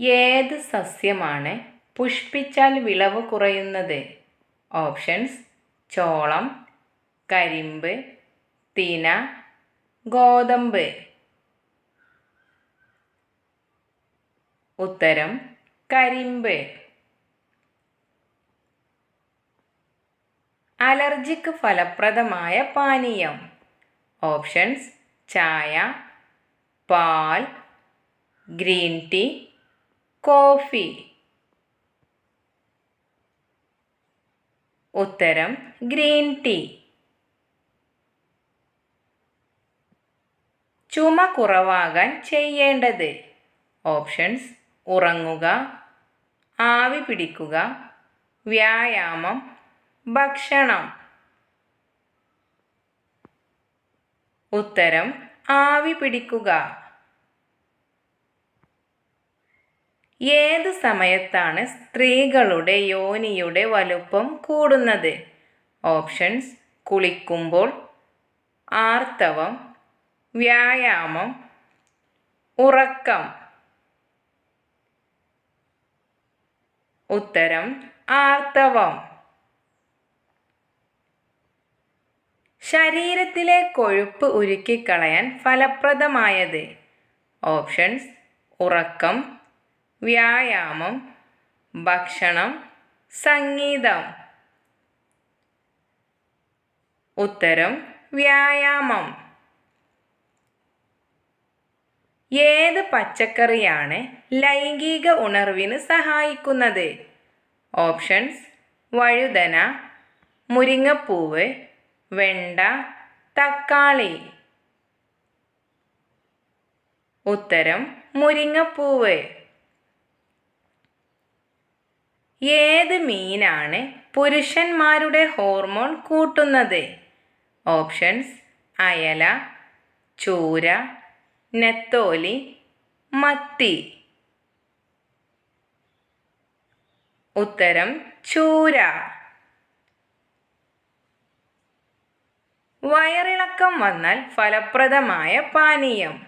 ഏത് സസ്യമാണ് പുഷ്പിച്ചാൽ വിളവ് കുറയുന്നത്? ഓപ്ഷൻസ് ചോളം കരിമ്പ് തിന ഗോതമ്പ്. ഉത്തരം കരിമ്പ്. അലർജിക്ക് ഫലപ്രദമായ പാനീയം. ഓപ്ഷൻസ് ചായ പാൽ ഗ്രീൻ ടീ കോഫി. ഉത്തരം ഗ്രീൻ ടീ. ചുമ കുറവാകാൻ ചെയ്യേണ്ടത്. ഓപ്ഷൻസ് ഉറങ്ങുക ആവി പിടിക്കുക വ്യായാമം ഭക്ഷണം. ഉത്തരം ആവി പിടിക്കുക. ഏത് സമയത്താണ് സ്ത്രീകളുടെ യോനിയുടെ വലുപ്പം കൂടുന്നത്? ഓപ്ഷൻസ് കുളിക്കുമ്പോൾ ആർത്തവം വ്യായാമം ഉറക്കം. ഉത്തരം ആർത്തവം. ശരീരത്തിലെ കൊഴുപ്പ് ഉരുക്കിക്കളയാൻ ഫലപ്രദമായത്? ഓപ്ഷൻസ് ഉറക്കം. വ്യായാമം ഭക്ഷണം സംഗീതം. ഉത്തരം വ്യായാമം. ഏത് പച്ചക്കറിയാണ് ലൈംഗിക ഉണർവിന് സഹായിക്കുന്നത്? ഓപ്ഷൻസ് വഴുതന മുരിങ്ങപ്പൂവ് വെണ്ട തക്കാളി. ഉത്തരം മുരിങ്ങപ്പൂവ്. ഏത് മീനാണ് പുരുഷന്മാരുടെ ഹോർമോൺ കൂട്ടുന്നത്? ഓപ്ഷൻസ് അയല ചൂര നെത്തോലി മത്തി. ഉത്തരം ചൂര. വയറിളക്കം വന്നാൽ ഫലപ്രദമായ പാനീയം.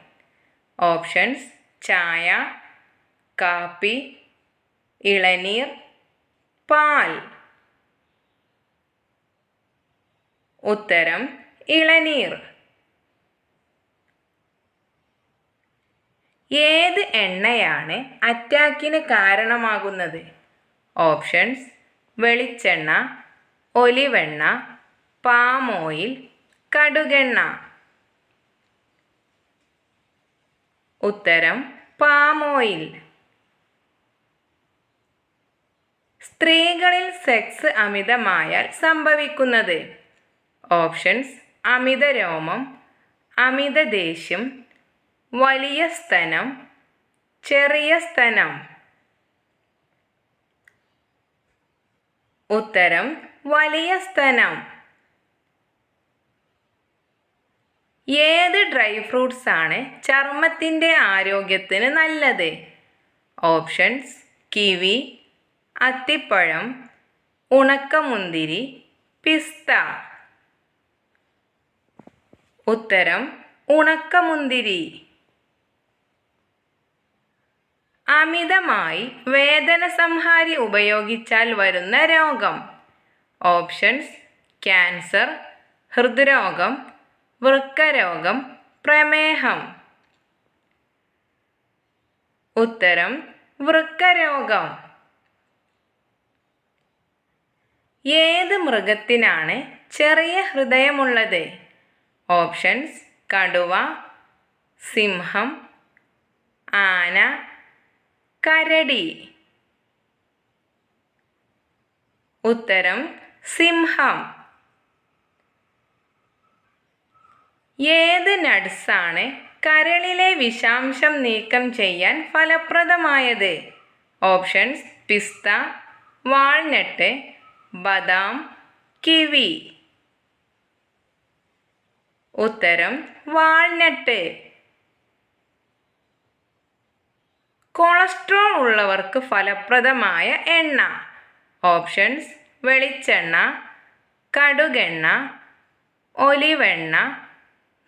ഓപ്ഷൻസ് ചായ കാപ്പി ഇളനീർ പാൽ. ഉത്തരം ഇളനീർ. ഏത് എണ്ണയാണ് അറ്റാക്കിന് കാരണമാകുന്നത്? ഓപ്ഷൻസ് വെളിച്ചെണ്ണ ഒലിവെണ്ണ പാം ഓയിൽ കടുകെണ്ണ. ഉത്തരം പാം ഓയിൽ. സ്ത്രീകളിൽ സെക്സ് അമിതമായാൽ സംഭവിക്കുന്നത്. ഓപ്ഷൻസ് അമിത രോമം അമിത ദേഷ്യം വലിയ സ്തനം ചെറിയ സ്തനം. ഉത്തരം വലിയ സ്തനം. ഏത് ഡ്രൈ ഫ്രൂട്ട്സ് ആണ് ചർമ്മത്തിന്റെ ആരോഗ്യത്തിന് നല്ലത്? ഓപ്ഷൻസ് കിവി അത്തിപ്പഴം ഉണക്കമുന്തിരി പിസ്ത. ഉത്തരം ഉണക്കമുന്തിരി. അമിതമായി വേദന സംഹാരി ഉപയോഗിച്ചാൽ വരുന്ന രോഗം. ഓപ്ഷൻസ് ക്യാൻസർ ഹൃദ്രോഗം വൃക്കരോഗം പ്രമേഹം. ഉത്തരം വൃക്കരോഗം. ഏത് മൃഗത്തിനാണ് ചെറിയ ഹൃദയമുള്ളത്? ഓപ്ഷൻസ് കടുവ സിംഹം ആന കരടി. ഉത്തരം സിംഹം. ഏത് നട്സാണ് കരളിലെ വിഷാംശം നീക്കം ചെയ്യാൻ ഫലപ്രദമായത്? ഓപ്ഷൻസ് പിസ്ത വാൾനട്ട് ബദാം കിവി. ഉത്തരം വാൾനട്ട്. കൊളസ്ട്രോൾ ഉള്ളവർക്ക് ഫലപ്രദമായ എണ്ണ. ഓപ്ഷൻസ് വെളിച്ചെണ്ണ കടുകെണ്ണ ഒലിവെണ്ണ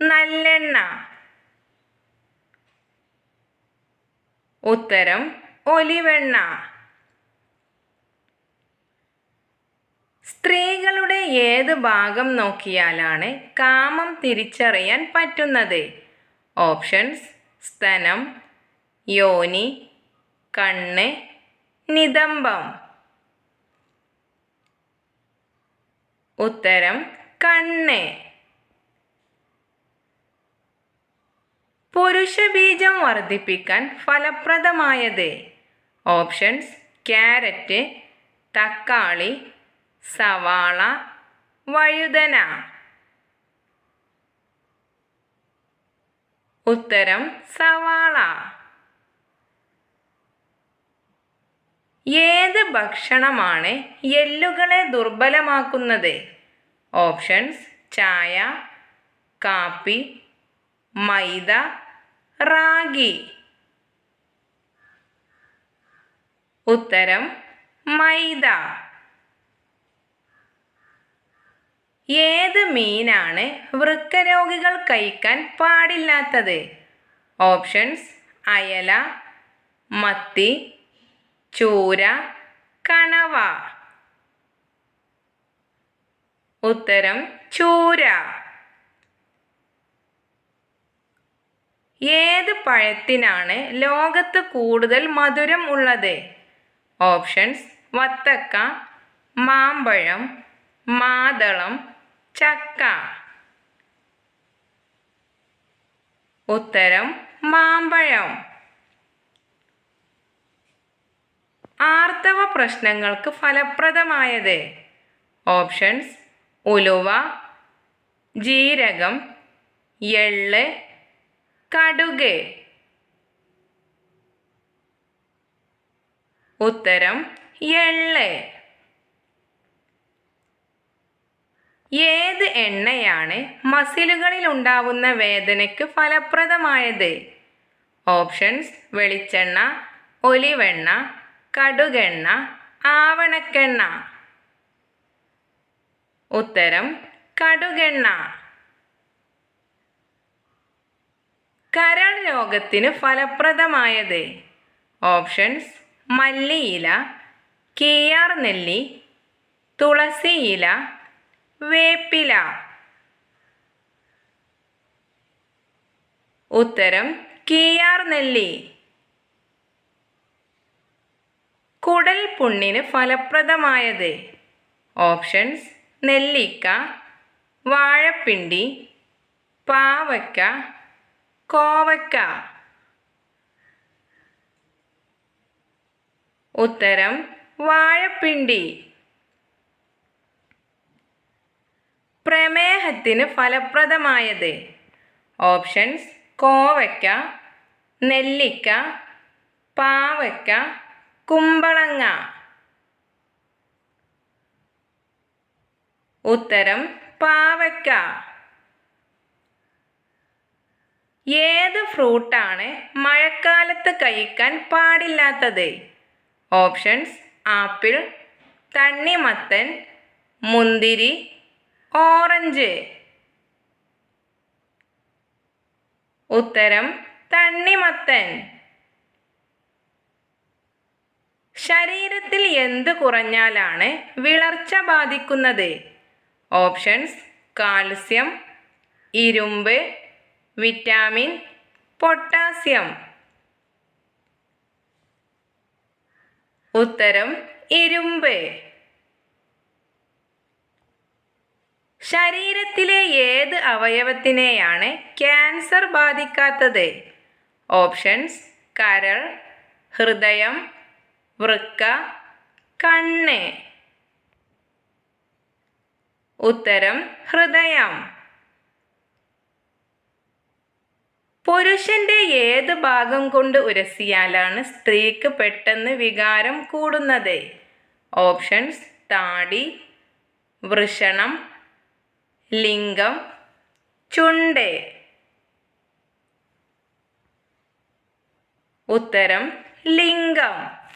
നല്ലെണ്ണ. ഉത്തരം ഒലിവെണ്ണ. സ്ത്രീകളുടെ ഏത് ഭാഗം നോക്കിയാലാണ് കാമം തിരിച്ചറിയാൻ പറ്റുന്നത്? ഓപ്ഷൻസ് സ്തനം യോനി കണ്ണ് നിതംബം. ഉത്തരം കണ്ണ്. പുരുഷബീജം വർദ്ധിപ്പിക്കാൻ ഫലപ്രദമായത്? ഓപ്ഷൻസ് ക്യാരറ്റ് തക്കാളി സവാള വഴുതന. ഉത്തരം സവാള. ഏത് ഭക്ഷണമാണ് എല്ലുകളെ ദുർബലമാക്കുന്നത്? ഓപ്ഷൻസ് ചായ കാപ്പി മൈദ റാഗി. ഉത്തരം മൈദ. ഏത് മീനാണ് വൃക്കരോഗികൾ കഴിക്കാൻ പാടില്ലാത്തത്? ഓപ്ഷൻസ് അയല മത്തി ചൂര കണവ. ഉത്തരം ചൂര. ഏത് പഴത്തിനാണ് ലോകത്ത് കൂടുതൽ മധുരം ഉള്ളത്? ഓപ്ഷൻസ് വത്തക്ക മാമ്പഴം മാതളം ചക്ക. ഉത്തരം മാമ്പഴം. ആർത്തവ പ്രശ്നങ്ങൾക്ക് ഫലപ്രദമായത്? ഓപ്ഷൻസ് ഉലുവ ജീരകം എള്ള് കടുക്. ഉത്തരം എള്ള്. ഏത് എണ്ണയാണ് മസിലുകളിൽ ഉണ്ടാവുന്ന വേദനയ്ക്ക് ഫലപ്രദമായത്? ഓപ്ഷൻസ് വെളിച്ചെണ്ണ ഒലിവെണ്ണ കടുകെണ്ണ ആവണക്കെണ്ണ. ഉത്തരം കടുകെണ്ണ. കരൾ രോഗത്തിന് ഫലപ്രദമായത്? ഓപ്ഷൻസ് മല്ലിയില കീയാർ നെല്ലി തുളസിയില വേപ്പില. ഉത്തരം കീയാർ നെല്ലി. കുടൽ പുണ്ണിന് ഫലപ്രദമായത്. ഓപ്ഷൻസ് നെല്ലിക്ക വാഴപ്പിണ്ടി പാവയ്ക്ക കോവയ്ക്ക. ഉത്തരം വാഴപ്പിണ്ടി. പ്രമേഹത്തിന് ഫലപ്രദമായത്. ഓപ്ഷൻസ് കോവയ്ക്ക നെല്ലിക്ക പാവയ്ക്ക കുമ്പളങ്ങ. ഉത്തരം പാവയ്ക്ക. ഏത് ഫ്രൂട്ടാണ് മഴക്കാലത്ത് കഴിക്കാൻ പാടില്ലാത്തത്? ഓപ്ഷൻസ് ആപ്പിൾ തണ്ണിമത്തൻ മുന്തിരി ഓറഞ്ച്. ഉത്തരം തണ്ണിമത്തൻ. ശരീരത്തിൽ എന്ത് കുറഞ്ഞാലാണ് വിളർച്ച ബാധിക്കുന്നത്? ഓപ്ഷൻസ് കാൽസ്യം ഇരുമ്പ് വിറ്റാമിൻ പൊട്ടാസ്യം. ഉത്തരം ഇരുമ്പ്. ശരീരത്തിലെ ഏത് അവയവത്തിനെയാണ് ക്യാൻസർ ബാധിക്കാത്തത്? ഓപ്ഷൻസ് കരൾ ഹൃദയം വൃക്ക കണ്ണ്. ഉത്തരം ഹൃദയം. പുരുഷന്റെ ഏത് ഭാഗം കൊണ്ട് ഉരസിയാലാണ് സ്ത്രീക്ക് പെട്ടെന്ന് വികാരം കൂടുന്നത്? ഓപ്ഷൻസ് താടി വൃഷണം ലിംഗം ചുണ്ട്. ഉത്തരം ലിംഗം.